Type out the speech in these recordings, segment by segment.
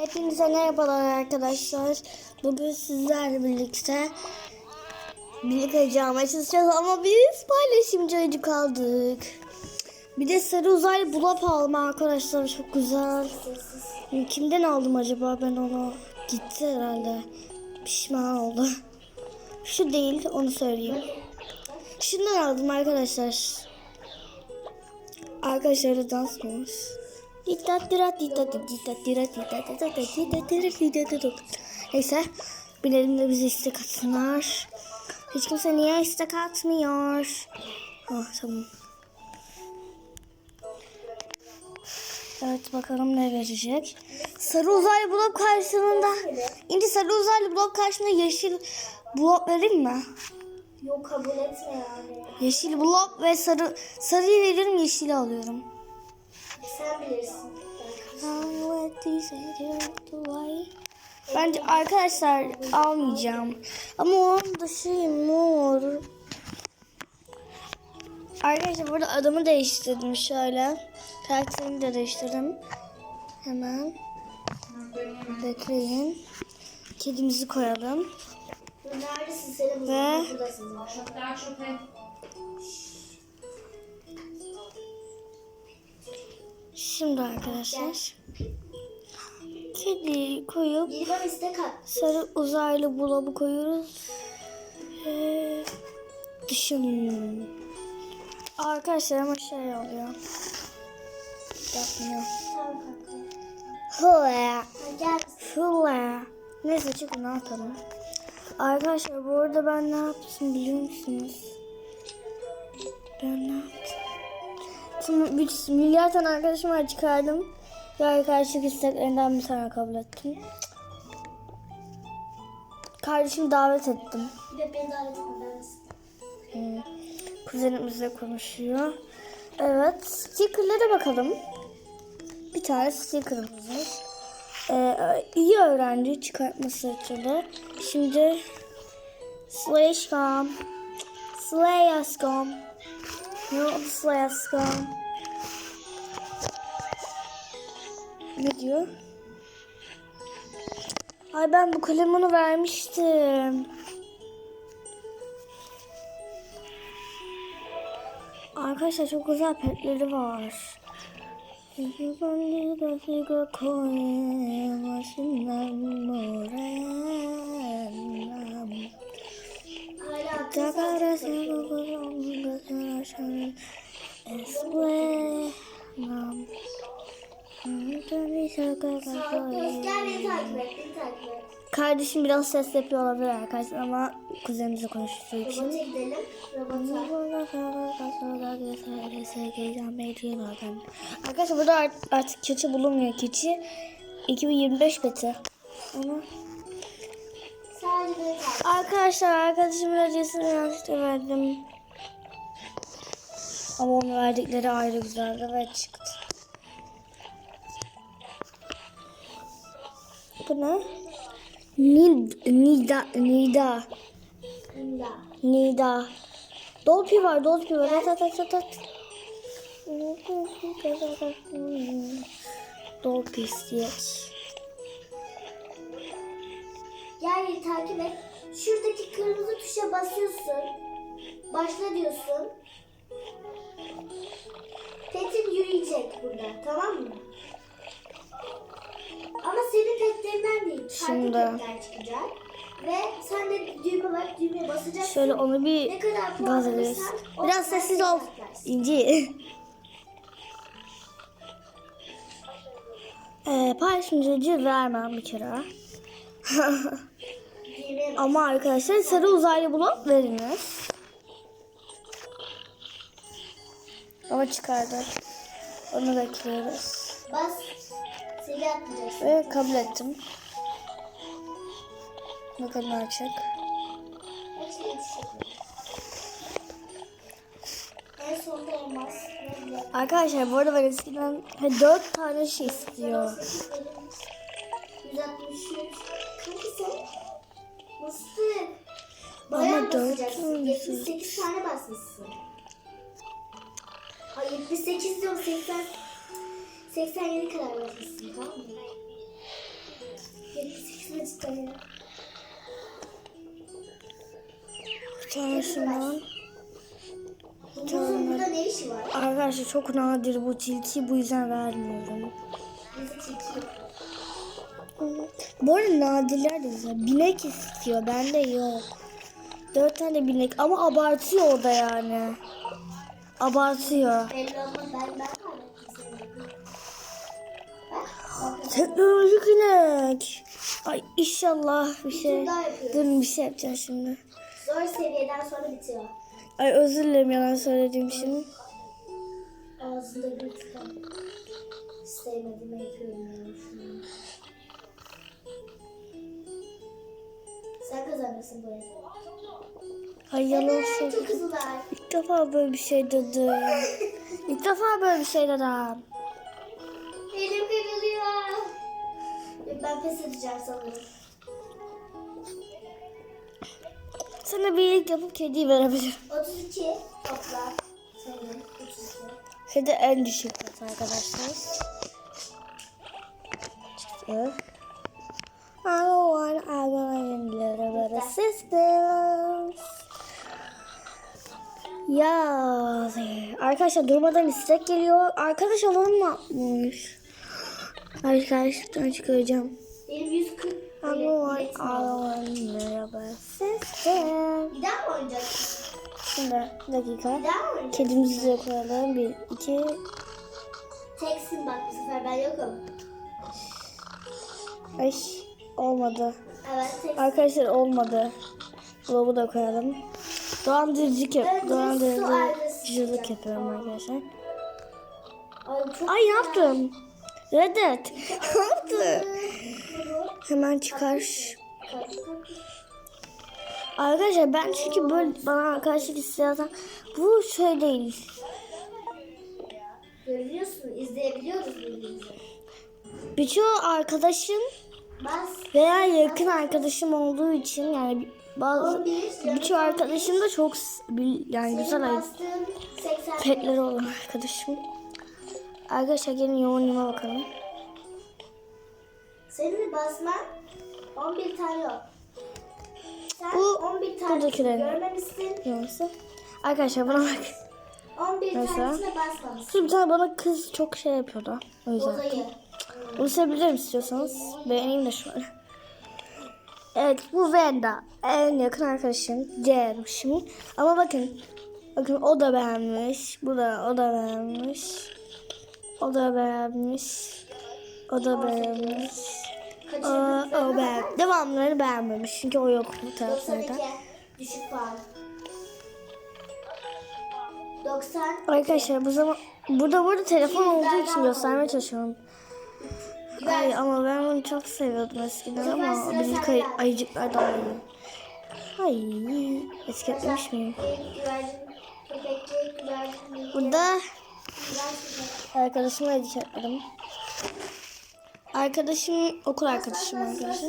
Hepinize merhabalar arkadaşlar. Bugün sizlerle birlikte birlikte cama çalışacağız ama biz paylaşımcı ayıcı kaldık. Bir de sarı uzaylı bulap alma arkadaşlar çok güzel. Kimden aldım acaba ben onu? Gitti herhalde. Pişman oldu. Şu değil onu söyleyeyim. Şundan aldım arkadaşlar. Arkadaşlar da dans mı? Neyse bilelim de bize istek atsınlar. Hiç kimse niye istek atmıyor? Ah tamam. Evet bakalım ne verecek. Sarı uzaylı blok karşılığında. İnci sarı uzaylı blok karşılığında yeşil blok vereyim mi? Yok kabul etme yani. Yeşil blok ve sarı sarıyı veririm yeşili alıyorum. Sen bilirsin. Bence arkadaşlar almayacağım. Ama onun da şey mor. Arkadaşlar burada adımı değiştirdim şöyle. Karakterimi de değiştirdim. Hemen. Bekleyin. Kedimizi koyalım. Neredesin Ve- buradasın. Çöpler çöpe. Şimdi arkadaşlar. Kediyi koyup sarı uzaylı bulabı koyuyoruz. Ee, dışın. Arkadaşlar ama şey oluyor. Yapmıyor. Gel. Hıla. Neyse çıkın ne yapalım. Arkadaşlar bu arada ben ne yaptım biliyor musunuz? Ben ne? Şimdi bir milyar tane arkadaşım var çıkardım. Ve arkadaşlık isteklerinden bir tane kabul ettim. Kardeşimi davet ettim. Bir de beni davet etme. Ben de Hmm. Kuzenimizle konuşuyor. Evet. Sticker'lara bakalım. Bir tane sticker'ımız var. Ee, iyi öğrenci çıkartması açıldı. Şimdi Slayashcom. Slayashcom. Ne oldu Ne diyor? Ay ben bu kalemini vermiştim. Arkadaşlar çok güzel petleri var. Takip et. Kardeşim biraz ses yapıyor olabilir arkadaşlar ama kuzenimizle konuştuğu için. Robota gidelim. Robota. Arkadaşlar burada art- artık keçi bulunmuyor. Keçi 2025 beti. Ama arkadaşlar arkadaşımın adresini yanlışlıkla verdim. Ama onun verdikleri ayrı güzeldi ve çıktı. Bu ne? Nid, Nida, Nida, Bunda. Nida. Dolpi var, Dolpi var. At, at, at, at, at. Dolpi isteyek. Beni takip et. Şuradaki kırmızı tuşa basıyorsun. Başla diyorsun. Petin yürüyecek burada. Tamam mı? Ama senin petlerinden değil. Şimdi. çıkacak. Ve sen de düğme var. Düğmeye basacaksın. Şöyle onu bir gaz ederiz. Biraz sessiz ol. yaparsın. İnci. ee, paylaşımcı vermem bir kere. Ama arkadaşlar sarı uzaylı blok veriniz. Ama çıkardık. Onu bekliyoruz. Bas. Atlayacaksın. Ve kabul ettim. Bakalım ne. Ve Arkadaşlar bu arada ben eskiden he, 4 tane şey istiyor. 163. Kanka sen mıstık. Bayağı Ama dört basacaksın. tane 78 tane basmışsın. Ay 78 diyorum 80 87 kadar basmışsın tamam mı? isterim. Bir tane şundan. Bunun burada ne işi var? Arkadaşlar çok nadir bu tilki bu yüzden vermiyorum. Bu arada nadirler de güzel. Binek istiyor. Bende yok. Dört tane binek ama abartıyor o da yani. Abartıyor. Belli olmaz ben ben Teknolojik inek. Ay inşallah bir şey. Dur bir şey yapacağım şimdi. Zor seviyeden sonra bitiyor. Ay özür dilerim yalan söylediğim için. Ağzında bir tutam. Sevmediğimi yapıyorum yani şu an. Sen kazanırsın bu el. Ay yalan Evet, söyledim. çok hızlılar. İlk defa böyle bir şey dedim. İlk defa böyle bir şey dedim. Elim kırılıyor. Ben pes edeceğim sanırım. Sana bir iyilik yapıp kediyi verebilirim. 32 topla. Sanırım 32. Kedi en düşük kat arkadaşlar. Çıktı. I want I want little bit of sisters. Ya arkadaşlar durmadan istek geliyor. Arkadaş alalım mı yapmış? Arkadaşlar çıkaracağım. Benim 140 I böyle want I biletim var. want little bit of sisters. Bir daha mı oynayacaksın? Şimdi bir dakika. Kedimizi de koyalım. Bir, iki, Teksin bak bu sefer ben yokum. ay olmadı. Evet teksin. Arkadaşlar olmadı. Dolabı da koyalım. Dolandırıcılık yap dolandırıcılık yapıyorum arkadaşlar. Ay Ay ne yaptım? Reddet. ne yaptı? Hemen çıkar. Arkadaşlar ben çünkü böyle bana arkadaşlık istiyorsan bu şey değil. Görüyorsun, izleyebiliyoruz birbirimizi. Birçoğu arkadaşım Bas. veya yakın arkadaşım olduğu için yani bazı 11, birçoğu arkadaşım da çok yani güzel Senin ay- bastığın 80. petleri olan arkadaşım. Arkadaşlar gelin yoğunluğuma bakalım. Senin basman 11 tane yok. Sen Bu 11 tane buradakilerin. görmemişsin. Yoğunsa. Arkadaşlar buna bak. 11 Mesela? tanesine basmamışsın. Şimdi bir tane bana kız çok şey yapıyordu. O yüzden. Odayı. Bunu sevebilirim istiyorsanız. Beğeneyim de şöyle. Evet bu Venda. En yakın arkadaşım. Diğerim şimdi. Ama bakın. Bakın o da beğenmiş. Bu da o da beğenmiş. O da beğenmiş. O da beğenmiş. O, o beğen. Devamları beğenmemiş. Çünkü o yok bu taraflarda. 92. Düşük puan. 90. Arkadaşlar bu zaman burada burada telefon olduğu için göstermeye çalışıyorum. Ay ama ben bunu çok seviyordum eskiden ama bizim kay- ayıcıklar daha iyi. Ay miyim? Güvercin, köpekli, güvercin, Burada güvercin. arkadaşımı etiketledim. Arkadaşım okul arkadaşım bas.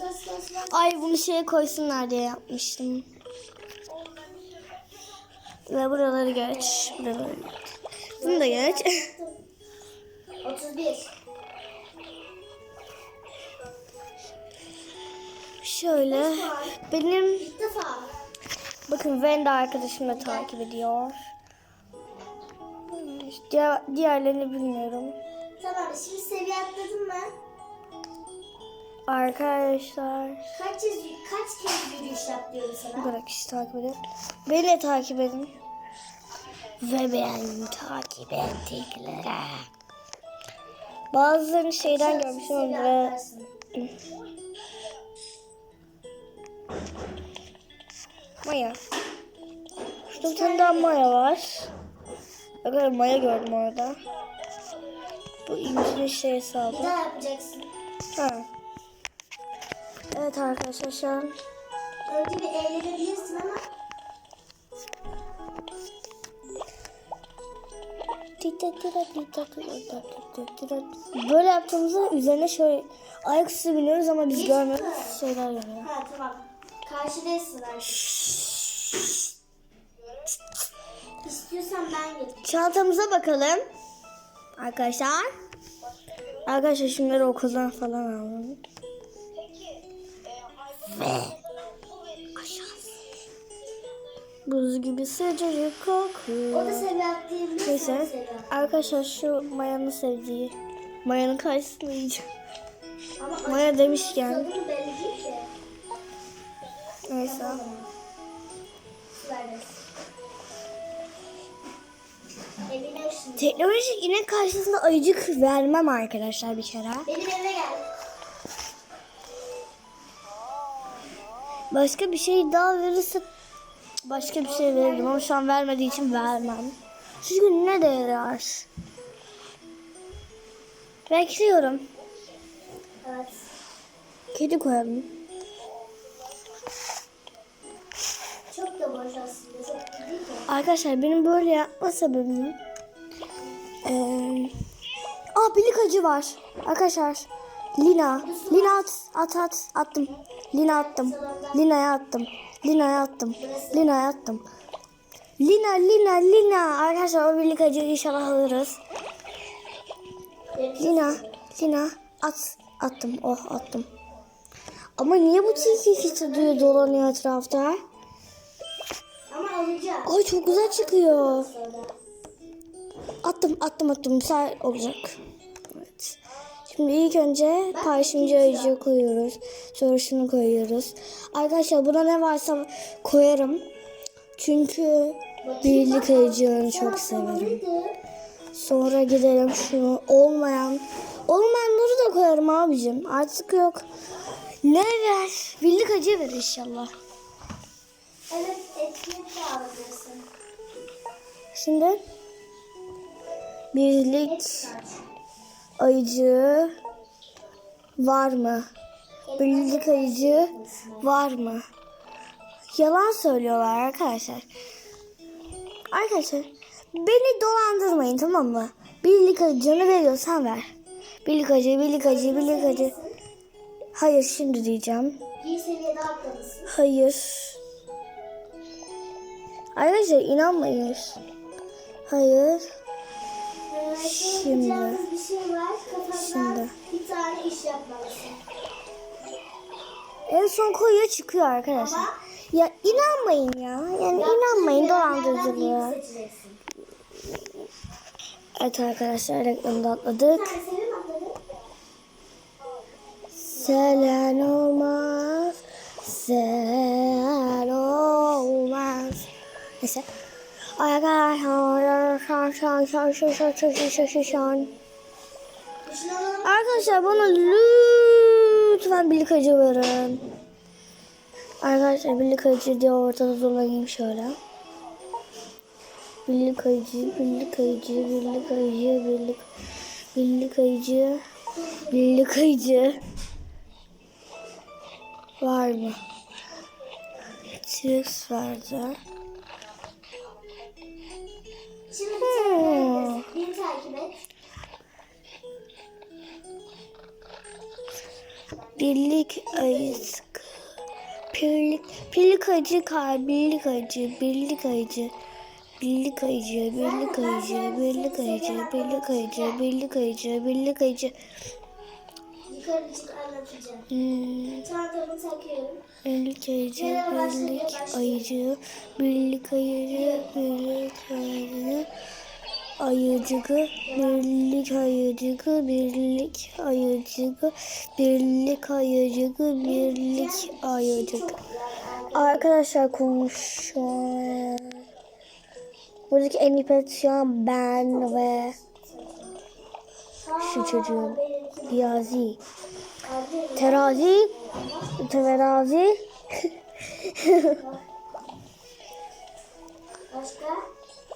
Ay bunu şeye koysunlar diye yapmıştım. Ve buraları geç. Buraları geç. Bunu da geç. 31. Şöyle. Benim bakın Venda arkadaşım da takip ediyor. Diğer, diğerlerini bilmiyorum. Tamam şimdi seviye atladın mı? Arkadaşlar Kaç, kez, kaç kez yürüyüş yap diyorum bu sana? kadar kişi takip ediyor. Beni de takip edin. Ve ben takip ettiklere. Bazılarını şeyden görmüşüm Seviye ve. Maya. Şurada bir tane daha Maya var. Bakın Maya gördüm orada. Bu incinin şey. Bir daha yapacaksın. Ha. Evet arkadaşlar şu an Önce bir eğlenebilirsin ama Böyle yaptığımızda üzerine şöyle ayaküstü biniyoruz ama biz görmüyoruz. Şeyler görüyor. ha tamam. Karşıdaysın artık. İstiyorsan ben getireyim. Çantamıza bakalım. Arkadaşlar. Arkadaşlar şunları okuldan falan alalım. E, Ve Buz gibi sıcacık kokuyor. O da Sedat değil? Neyse. Arkadaşlar şu Maya'nın sevdiği. Maya'nın karşısına yiyeceğim. Maya demişken. Neyse. Tamam. Teknolojik inek karşısında ayıcık vermem arkadaşlar bir kere. Benim evime gel. Başka bir şey daha verirse başka bir şey veririm ama şu an vermediği için vermem. Çünkü ne de yarar? Bekliyorum. Evet. Kedi koyalım. Çok da boş aslında. Arkadaşlar benim böyle yapma sebebim eee Aa birlik acı var. Arkadaşlar Lina. Lina at. At at. Attım. Lina attım. Lina'ya attım. Lina'ya attım. Lina'ya attım. Lina Lina Lina. Arkadaşlar o birlik acıyı inşallah alırız. Lina. Lina. At. Attım. Oh attım. Ama niye bu tilki duyu dolanıyor etrafta? Ama alacağım. Ay çok güzel çıkıyor. Attım attım attım sağ olacak. Evet. Şimdi ilk önce paylaşımcı ayıcı koyuyoruz. Sonra şunu koyuyoruz. Arkadaşlar buna ne varsa koyarım. Çünkü birlik ayıcığını çok severim. Sonra gidelim şunu olmayan olmayanları da koyarım abicim. Artık yok. Ne ver? Birlik acı ver inşallah. Evet etkinlik de alabilirsin. Şimdi birlik ayıcı var mı? Birlik ayıcı var mı? Yalan söylüyorlar arkadaşlar. Arkadaşlar beni dolandırmayın tamam mı? Birlik ayıcını veriyorsan ver. Birlik ayıcı, birlik ayıcı, birlik ayıcı. Hayır şimdi diyeceğim. Bir seviye daha atlamışsın. Hayır. Arkadaşlar inanmayın. Hayır. Şimdi. Şimdi. yapacağımız bir şey Şimdi. bir tane iş yapmalısın. En son koyuyor çıkıyor arkadaşlar. Ama Ya inanmayın ya. Yani inanmayın dolandırıcılığa. Evet arkadaşlar reklamda atladık. Selen olmaz. Selen olmaz. Neyse. Şan şan şan şan şan şan şan şan şan şan. Düşünü alalım. Arkadaşlar bana lütfen birlik acı verin. Arkadaşlar birlik acı diye ortada dolanayım şöyle. Birlik acı, birlik acı, birlik acı, birlik birlik acı, birlik acı. Var mı? T-Rex vardı. Şimdi. Beni takip et. Birlik ayısı. Birlik, birlik acı kar, birlik acı, birlik acı. Birlik ayıcı, birlik ayıcı, birlik ayıcı, birlik ayıcı, birlik ayıcı, birlik. Yukarı çık anlatacağım. Hmm, Çantamı takıyorum. birlik ayıcı, birlik ayıcı, birlik ayıcı, birlik ayıcı. Ayıcıkı, birlik ayıcıkı, birlik ayıcıkı, birlik ayıcıkı, birlik ayıcıkı. Arkadaşlar konuşuyor. Buradaki en iyi pet şu an ben ve şu çocuğun Diyazi. Terazi. Terazi.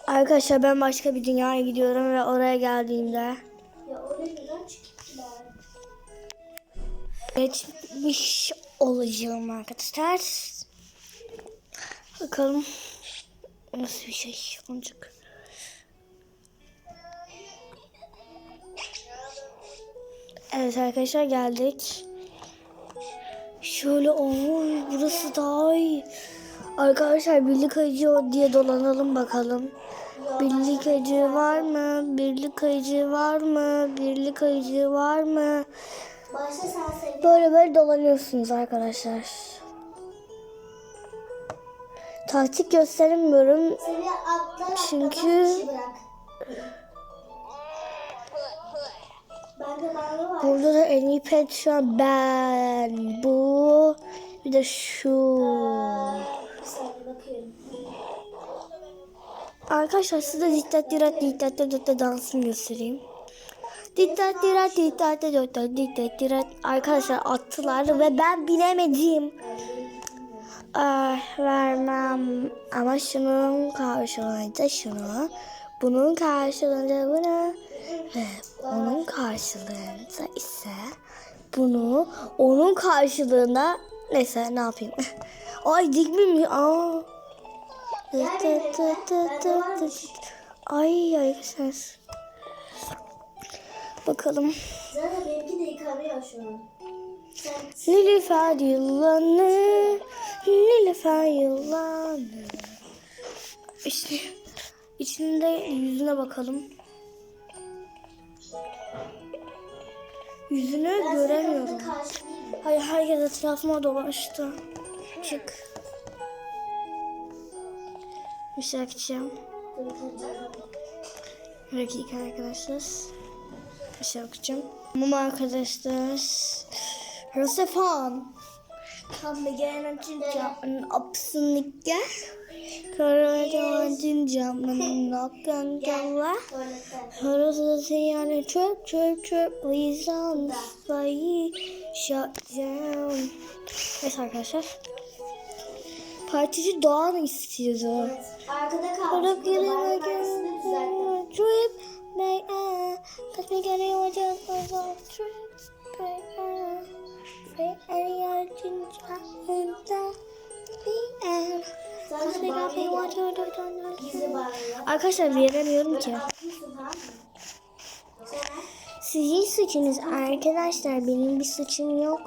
Arkadaşlar ben başka bir dünyaya gidiyorum ve oraya geldiğimde geçmiş olacağım arkadaşlar. Bakalım nasıl bir şey olacak. Evet arkadaşlar geldik. Şöyle oy burası daha iyi. Arkadaşlar birlik acı diye dolanalım bakalım. Birlik acı var mı? Birlik acı var mı? Birlik acı var mı? Böyle böyle dolanıyorsunuz arkadaşlar. taktik atla. Çünkü- Burada da en iyi pet şu an ben. Bu. Bir de şu. Arkadaşlar size dikkat dikkat dikkat dikkat dansını göstereyim. Dikkat dikkat dikkat dikkat dikkat dikkat Arkadaşlar attılar ve ben bilemedim. Ah, vermem ama şunun karşılığında şunu. Bunun karşılığında bunu. Ve karşılığında ise bunu. Onun karşılığında neyse ne yapayım. Ay. Aa. Tı tı tı tı. Ay arkadaşlar. Bakalım. Nilüfer yılanı, Nilüfer yılanı. İşte içinde yüzüne bakalım. Yüzünü ben göremiyorum. Hayır herkes etrafıma dolaştı. Çık. Bir şey kaçacağım. Bir dakika arkadaşlar. Bir şey okuyacağım. Tamam arkadaşlar. Rosefan. Kan begehren camın apsınlıkta. Karacancın camın nakken galla. Tuvalette. Arası yani çöp çöp çöp. Lisan sayı şatacağım. Evet arkadaşlar. Partici Doğan istiyordu. Evet. Arkada kalmış. Bir düzelttim. Trip me getting what just goes on Trip back Free any archinja And Arkadaşlar veremiyorum ki. Sizin suçunuz arkadaşlar benim bir suçum yok.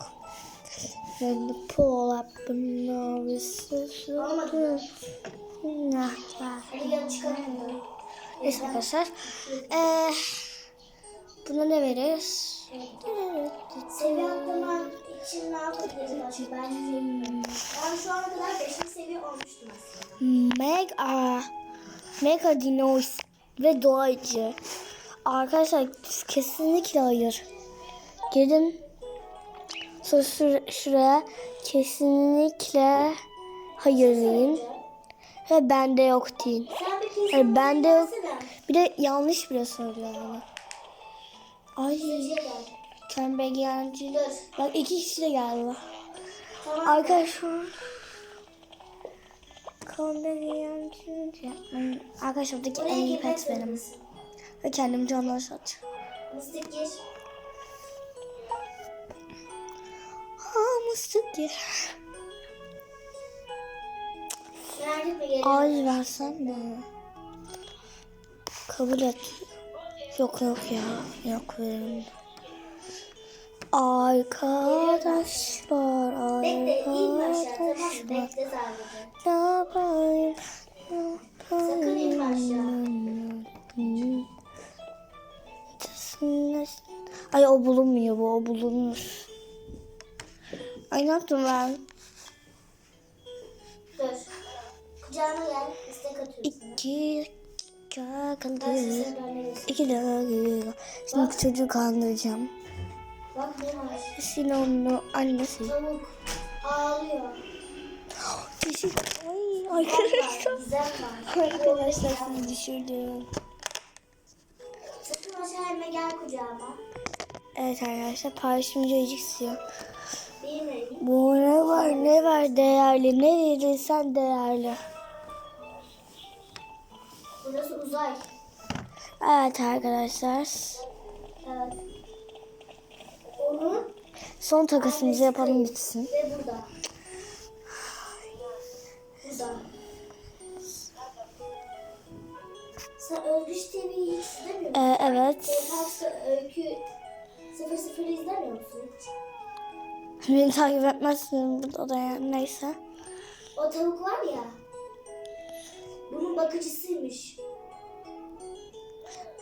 Ben de pull up the Olmadı. Nah. Neyse arkadaşlar. Ee, buna ne veririz? Seviye atlaman için ne yapabiliriz? Ben, şu ana Mega Mega Dinos ve Doğacı. Arkadaşlar kesinlikle hayır. Gelin şur- şuraya kesinlikle hayır deyin. Ve bende yok deyin. Hayır bende yok. Bir de yanlış bile söylüyor bana. Ay Sürücüye gel. sen beğenci. Dur. Bak iki kişi de geldi. Tamam. Arkadaşlar. Komedyenci. Arkadaşlar buradaki en iyi pet benim. Ve kendim canlı sat. Mıstık gir. Ha mıstık gelirim. Ay versen mi? Kabul et. Yok yok ya. Yok verin. Arkadaşlar, arkadaşlar. Ne yapayım? Ne yapayım? Ay o bulunmuyor bu, o bulunur. Ay ne yaptım ben? Dur. Kucağıma gel. İstek atıyorum sana. İki kaldı. sesini dönmelisin. İki dakika. Şimdi çocuğu kandıracağım. Bak? Şimdi onun annesi. Tavuk. Ağlıyor. Teşekkür Ay arkadaşlar. Arkadaşlar sizi düşürdüm. Sakın aşağı inme gel kucağıma. Evet arkadaşlar paylaşımcı ayıcık istiyor. Bu ne var ne var değerli ne verirsen değerli. Burası uzay. Evet arkadaşlar. Evet. Son takasımızı yapalım bitsin. ve burada. Burada. Sen Özgüç TV'yi izlemiyor musun? Ee, evet. Seyfaksı Öykü 00 izlemiyor musun? Beni takip etmezsin burada da yani neyse. O tavuk var ya. Bunun bakıcısıymış.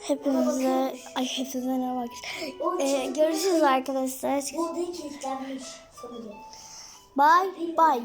Hepinize ay hepinize ne bak. Ee, görüşürüz arkadaşlar. Bu odaya kilitlenmiş. Bye bye.